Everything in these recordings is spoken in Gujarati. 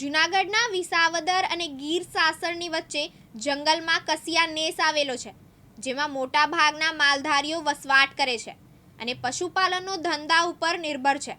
જૂનાગઢના વિસાવદર અને ગીર સાસરની વચ્ચે જંગલમાં કસિયા નેસ આવેલો છે, જેમાં મોટા ભાગના માલધારીઓ વસવાટ કરે છે અને પશુપાલનનો ધંધા ઉપર નિર્ભર છે.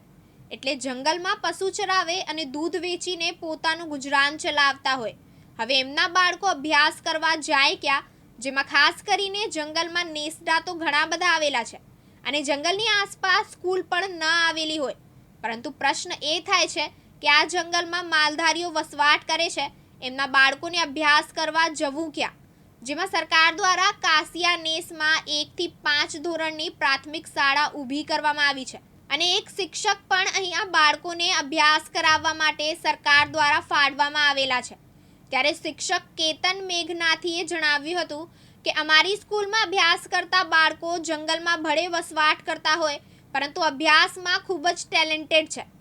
એટલે જંગલમાં પશુ ચરાવે અને દૂધ વેચીને પોતાનું ગુજરાન ચલાવતા હોય. હવે એમના બાળકો અભ્યાસ કરવા જાય ક્યાં, જેમાં ખાસ કરીને જંગલમાં નેસડા તો ઘણા બધા આવેલા છે અને જંગલની આસપાસ સ્કૂલ પણ ન આવેલી હોય. પરંતુ પ્રશ્ન એ થાય છે કે આ જંગલમાં માલધારીઓ વસવાટ કરે છે? એમના બાળકોને અભ્યાસ કરવા જવું ક્યાં? જેમાં સરકાર દ્વારા કાસિયા નેસમાં એકથી પાંચ ધોરણની પ્રાથમિક શાળા ઊભી કરવામાં આવી છે. અને એક શિક્ષક પણ અહીંયા બાળકોને અભ્યાસ કરાવવા માટે સરકાર દ્વારા ફાળવામાં આવેલા છે. ત્યારે શિક્ષક કેતન મેઘનાથીએ જણાવ્યું હતું કે, અમારી સ્કૂલમાં અભ્યાસ કરતા બાળકો જંગલમાં ભળે વસવાટ કરતા હોય, પરંતુ અભ્યાસમાં ખૂબ જ ટેલેન્ટેડ છે.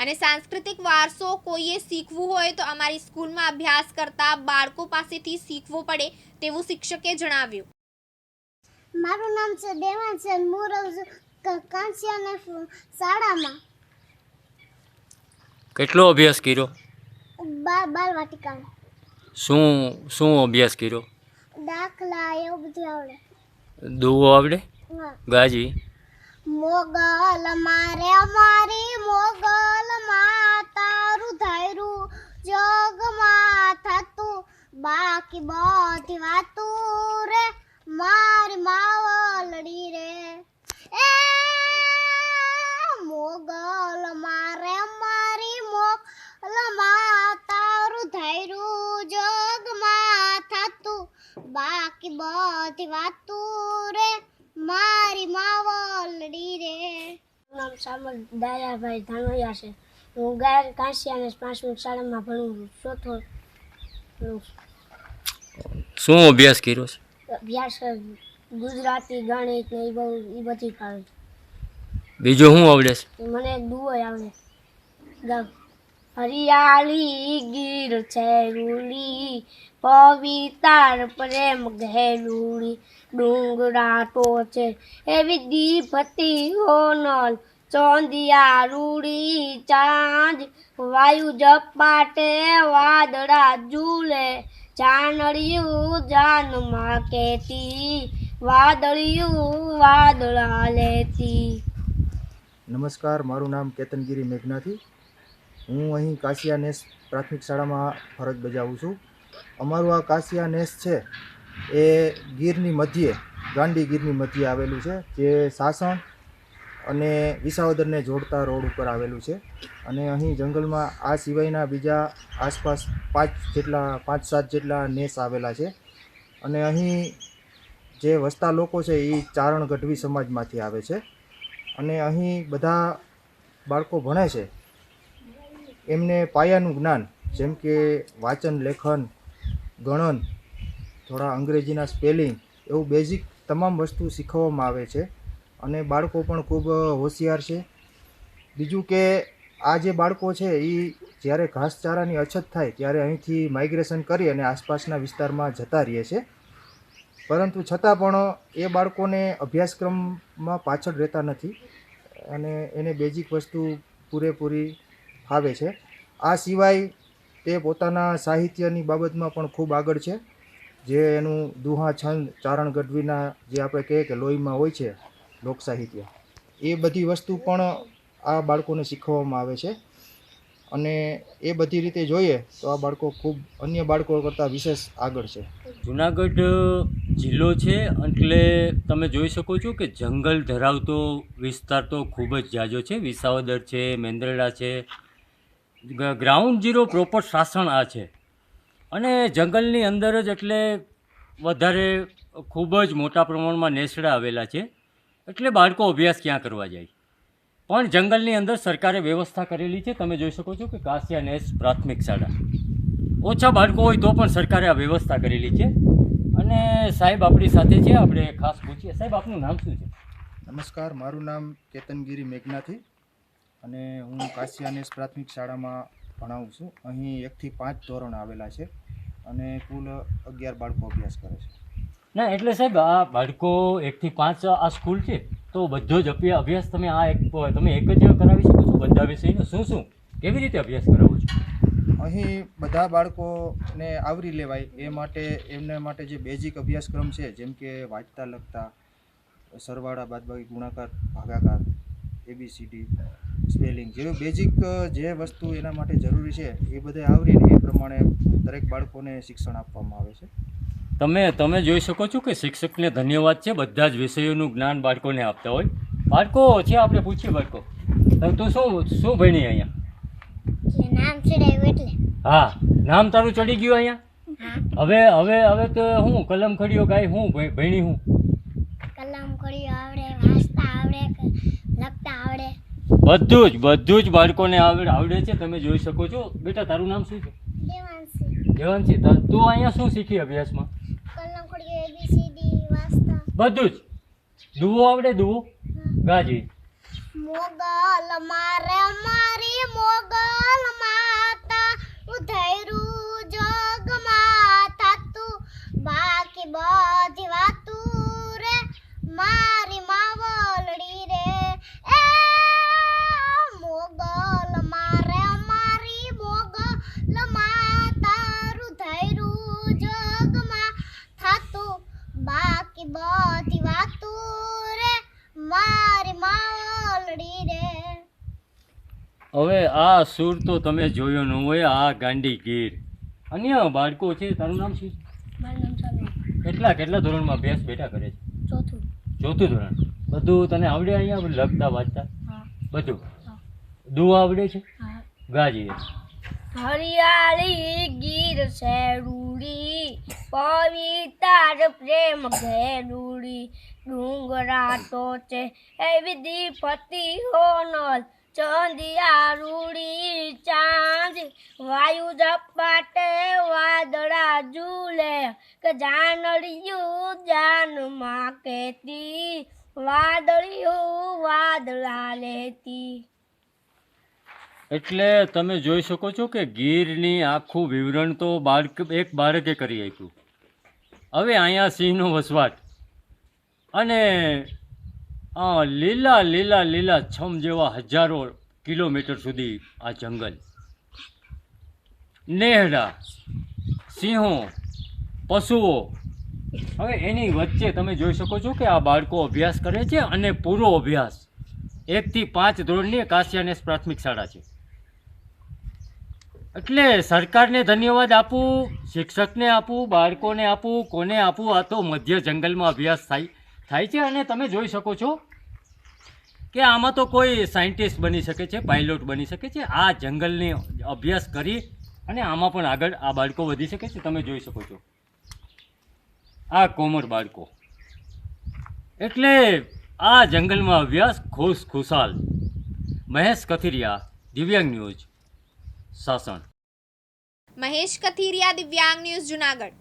અને સાંસ્કૃતિક વારસો કોઈએ શીખવું હોય તો અમારી સ્કૂલમાં અભ્યાસ કરતા બાળકો પાસેથી શીખવો પડે તેવું શિક્ષકે જણાવ્યું. મારું નામ છે દેવાન છે હું રહું કાંસિયાને શાળામાં. કેટલો અભ્યાસ કર્યો? બાર બાર વાટિકામાં શું શું અભ્યાસ કર્યો? દાખલા એવું બધું આવડે. દુવો આવડે? હા. ગાજી? મોગલ મારે મારી મોગલ માં તારું ધાયરું જગમાં થતું. બાકી બધી વાતું રે, મારી માવલડી રે. એ મોગલ મારે મારી મોગલ માં તારું ધાયરું જગમાં થતું. બાકી બધી વાતું રે, મારી માવલડી રે નામ સામલ દાયાભાઈ ધાનોયા છે. હું ગાય કાંસિયાને પાંચમી શાળામાં ભણું છું. ચોથો. શું અભ્યાસ કર્યો છે? અભ્યાસ ગુજરાતી ગણિત ને એ બહુ એ બધી ફાવે. બીજું શું આવડે છે? મને દુઓ આવે ગાવ. હરિયાળી ગીર છે રૂડી પવિતાર પ્રેમ ઘેલુડી ડુંગરા ટોચે એવી દીપતી હોનલ ચોંદિયા રૂડી ચાંદ, વાયુ જપાટે વાદળા ઝૂલે ચાનડિયું જાનમાં કેતી વાદળિયું વાદળા લેતી. નમસ્કાર, મારું નામ કેતનગીરી મેઘનાથી. હું અહીં કાશિયા નેસ પ્રાથમિક શાળામાં ફરજ બજાવું છું. અમારું આ કાશિયા નેસ છે, એ ગીરની મધ્યે, ગાંડી ગીરની મધ્યે આવેલું છે, જે સાસણ અને વિસાવદરને જોડતા રોડ ઉપર આવેલું છે. અને અહીં જંગલમાં આ સિવાયના બીજા આસપાસ પાંચ જેટલા, પાંચ સાત જેટલા નેસ આવેલા છે. અને અહીં જે વસતા લોકો છે એ ચારણ ગઢવી સમાજમાંથી આવે છે. અને અહીં બધા બાળકો ભણે છે. એમને પાયાનું જ્ઞાન, જેમ કે વાંચન, લેખન, ગણન, થોડા અંગ્રેજીના સ્પેલિંગ એવું બેઝિક તમામ વસ્તુ શીખવવામાં આવે છે. અને બાળકો પણ ખૂબ હોશિયાર છે. બીજું કે આ જે બાળકો છે એ જ્યારે ઘાસચારાની અછત થાય ત્યારે અહીંથી માઇગ્રેશન કરી અને આસપાસના વિસ્તારમાં જતા રહે છે. પરંતુ છતાં પણ એ બાળકોને અભ્યાસક્રમમાં પાછળ રહેતા નથી અને એને બેઝિક વસ્તુ પૂરેપૂરી ફાવે છે. આ સિવાય તે પોતાના સાહિત્યની બાબતમાં પણ ખૂબ આગળ છે. જે એનું દુહા છંદ ચારણ ગઢવીના જે આપણે કહીએ કે લોહીમાં હોય છે લોક સાહિત્ય એ બધી વસ્તુ પણ આ બાળકોને શીખવવામાં આવે છે. અને એ બધી રીતે જોઈએ તો આ બાળકો ખૂબ અન્ય બાળકો કરતાં વિશેષ આગળ છે. જુનાગઢ જિલ્લો છે, એટલે તમે જોઈ શકો છો કે જંગલ ધરાવતો વિસ્તાર તો ખૂબ જ જાજો છે. વિસાવદર છે, મેંદરડા છે ગ્રાઉન્ડ ઝીરો પ્રોપર શાસન આ છે. અને જંગલની અંદર જ એટલે વધારે ખૂબ જ મોટા પ્રમાણમાં નેસડા આવેલા છે. એટલે બાળકો અભ્યાસ ક્યાં કરવા જાય? પણ જંગલની અંદર સરકારે વ્યવસ્થા કરેલી છે. તમે જોઈ શકો છો કે કાસિયા નેસ પ્રાથમિક શાળા. ઓછા બાળકો હોય તો પણ સરકારે આ વ્યવસ્થા કરેલી છે. અને સાહેબ આપણી સાથે છે. આપણે ખાસ પૂછીએ. સાહેબ, આપનું નામ શું છે? નમસ્કાર. મારું નામ કેતનગીરી મેઘનાથી અને હું કાશિયાનેસ પ્રાથમિક શાળામાં ભણાવું છું. અહીં એકથી પાંચ ધોરણ આવેલા છે અને કુલ અગિયાર બાળકો અભ્યાસ કરે છે. ના, એટલે સાહેબ, આ બાળકો એકથી પાંચ આ સ્કૂલ છે, તો બધો જ અભ્યા- અભ્યાસ તમે આ એક, તમે એક જ કરાવી શકો છો બધા વિષયનો. શું શું? કેવી રીતે અભ્યાસ કરાવો છો? અહીં બધા બાળકોને આવરી લેવાય એ માટે, એમને માટે જે બેઝિક અભ્યાસક્રમ છે, જેમ કે વાંચતા, લખતા, સરવાળા, બાદબાકી, ગુણાકાર, ભાગાકાર એબીસીડી સ્પેલિંગ જેવી બેઝિક જે વસ્તુ એના માટે જરૂરી છે, એ બધે આવરીને એ પ્રમાણે દરેક બાળકોને શિક્ષણ આપવામાં આવે છે. તમે તમે જોઈ શકો છો કે શિક્ષકને ધન્યવાદ છે બધા જ વિષયોનું જ્ઞાન બાળકોને આપતા હોય. બાળકો છે આપણે પૂછીએ બાળકો? તમે તું શું શું ભણી અહીંયા? હા નામ તારું ચડી ગયું અહીંયા? હવે હવે હવે તો હું કલમ ખડીયો ગાય હું ભણી હું? કલમ ખડીયો આવડે વાંચતા આવડે લખતા આવડે? બધું જ બધું જ બાળકોને આવડે આવડે છે તમે જોઈ શકો છો. બેટા તારું નામ શું છે? દેવાંશી. દેવાંશી તું અહીંયા શું શીખી અભ્યાસમાં કલમ ખોડીઓ એબીસીડી વાંચતા બધું જ. દુવો આવડે દુવો? ગાજી મોગલ મારે મારી મોગલ હવે આ સૂર તો તમે જોયો ન હોય આ ગાંડી ગીર. અન્ય બાળકો છે તારું નામ શું? છે કેટલા કેટલા ધોરણમાં અભ્યાસ બેટા કરે છે? ચોથું. ચોથું ધોરણ. બધું તને આવડે અહીંયા લખતા વાંચતા? બધું? હા. આવડે છે? ગાજી. હરિયાળી ગીર શેરુડી પવિતાર પ્રેમ ઘેરુડી. ડુંગરા તો છે એવી દીપતી હોનલ ચંદિયા રૂડી ચાંદ, વાયુ ઝપાટે વાદળા ઝૂલે, કે જાનડિયું જાનમાં કેતી વાદળિયું વાદળા લેતી. એટલે તમે જોઈ શકો છો કે ગીરની આખું વિવરણ તો બાળક એક બાળકે કરી આપ્યું. હવે અહીંયા સિંહનો વસવાટ. અને આ લીલા લીલા લીલા છમ જેવા હજારો કિલોમીટર સુધી આ જંગલ. નેહડા, સિંહો, પશુઓ. હવે એની વચ્ચે તમે જોઈ શકો છો કે આ બાળકો અભ્યાસ કરે છે અને પૂરો અભ્યાસ. એકથી પાંચ ધોરણની કાશિયાનેસ પ્રાથમિક શાળા છે. એટલે સરકારને ધન્યવાદ આપું, શિક્ષકને આપું, બાળકોને આપું, કોને આપું, આ તો મધ્ય જંગલમાં અભ્યાસ થાય. થાય છે અને તમે જોઈ શકો છો કે આમાં તો કોઈ સાયન્ટિસ્ટ બની શકે છે, પાયલોટ બની શકે છે. આ જંગલની અભ્યાસ કરી અને આમાં પણ આગળ આ બાળકો વધી શકે છે. તમે જોઈ શકો છો. આ કોમર બાળકો. એટલે આ જંગલમાં અભ્યાસ ખુશ ખુશાલ. મહેશ કથિરિયા, દિવ્યાંગ ન્યૂઝ, સાસણ. મહેશ કથિરિયા, દિવ્યાંગ ન્યૂઝ, જુનાગઢ.